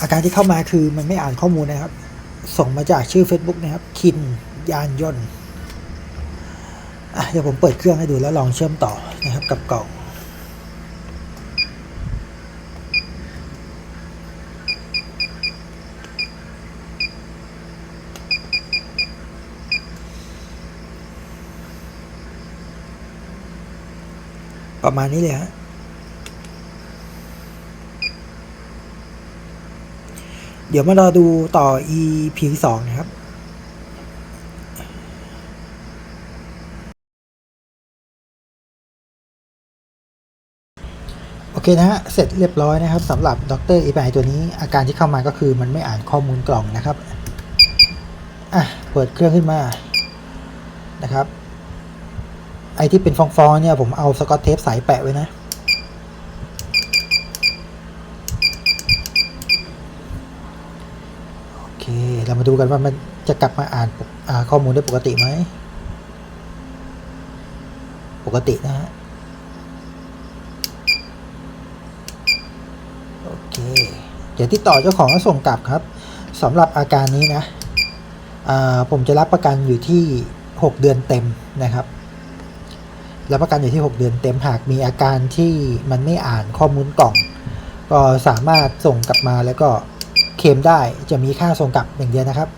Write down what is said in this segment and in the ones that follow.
อาการที่เข้ามาคือมันไม่อ่านข้อมูลนะครับ ส่งมาจากชื่อ Facebook นะครับ คินยานยนต์อะเดี๋ยวผมเปิดเครื่องให้ดูแล้วลองเชื่อมต่อนะครับกับกล่องประมาณนี้เลยฮะ เดี๋ยวมารอดูต่อ EP สองนะครับโอเคนะฮะ เสร็จเรียบร้อยนะครับสำหรับด็อกเตอร์อีไตัวนี้ อาการที่เข้ามาก็คือมันไม่อ่านข้อมูลกล่องนะครับ อะ เปิดเครื่องขึ้นมา นะครับ ไอที่เป็นฟองๆเนี่ย ผมเอาสกอตเทปใสแปะไว้นะ โอ เค เรามาดูกันว่ามันจะกลับมาอ่านข้อมูลได้ปกติไหม ปกตินะฮะ โอเค เดี๋ยวติดต่อเจ้าของแล้วส่งกลับครับสำหรับอาการนี้นะ ผมจะรับประกันอยู่ที่ 6 เดือนเต็มนะครับรับประกันอยู่ที่ 6 เดือนเต็มหากมีอาการที่มันไม่อ่านข้อมูลกล่อง ก็สามารถส่งกลับมาแล้วก็ เคลมได้จะมีค่าส่งกลับอย่างเดียวนะครับ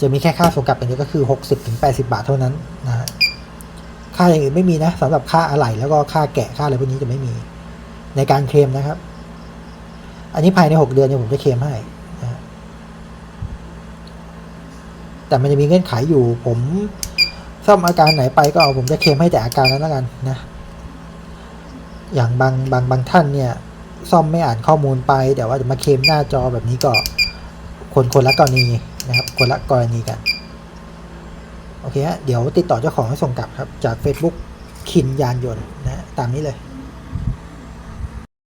จะมีแค่ค่าส่งกลับอย่างเดียวก็คือ 60-80 บาทเท่านั้นนะฮะค่าอย่างอื่นไม่มีนะสำหรับค่าอะไหล่แล้วก็ค่าแกะค่าอะไรพวกนี้จะไม่มีในการเคลมนะครับ อันนี้ภายใน 6 เดือนเนี่ยผมจะเคลมให้นะฮะแต่มันจะมีเงื่อนไขอยู่ ผมซ่อมอาการไหนไปก็เอาผมจะเคลมให้แต่อาการนั้นแล้วกันนะอย่างบางบางบางท่านเนี่ย ซ่อมไม่อ่านข้อมูลไปแต่ว่าจะมาเคลมหน้าจอแบบนี้ก็ คนคนละกรณีนะครับ คนละกรณีกัน โอเคฮะ เดี๋ยวติดต่อเจ้าของให้ส่งกลับครับ จาก Facebook คินยานยนต์นะฮะตามนี้เลย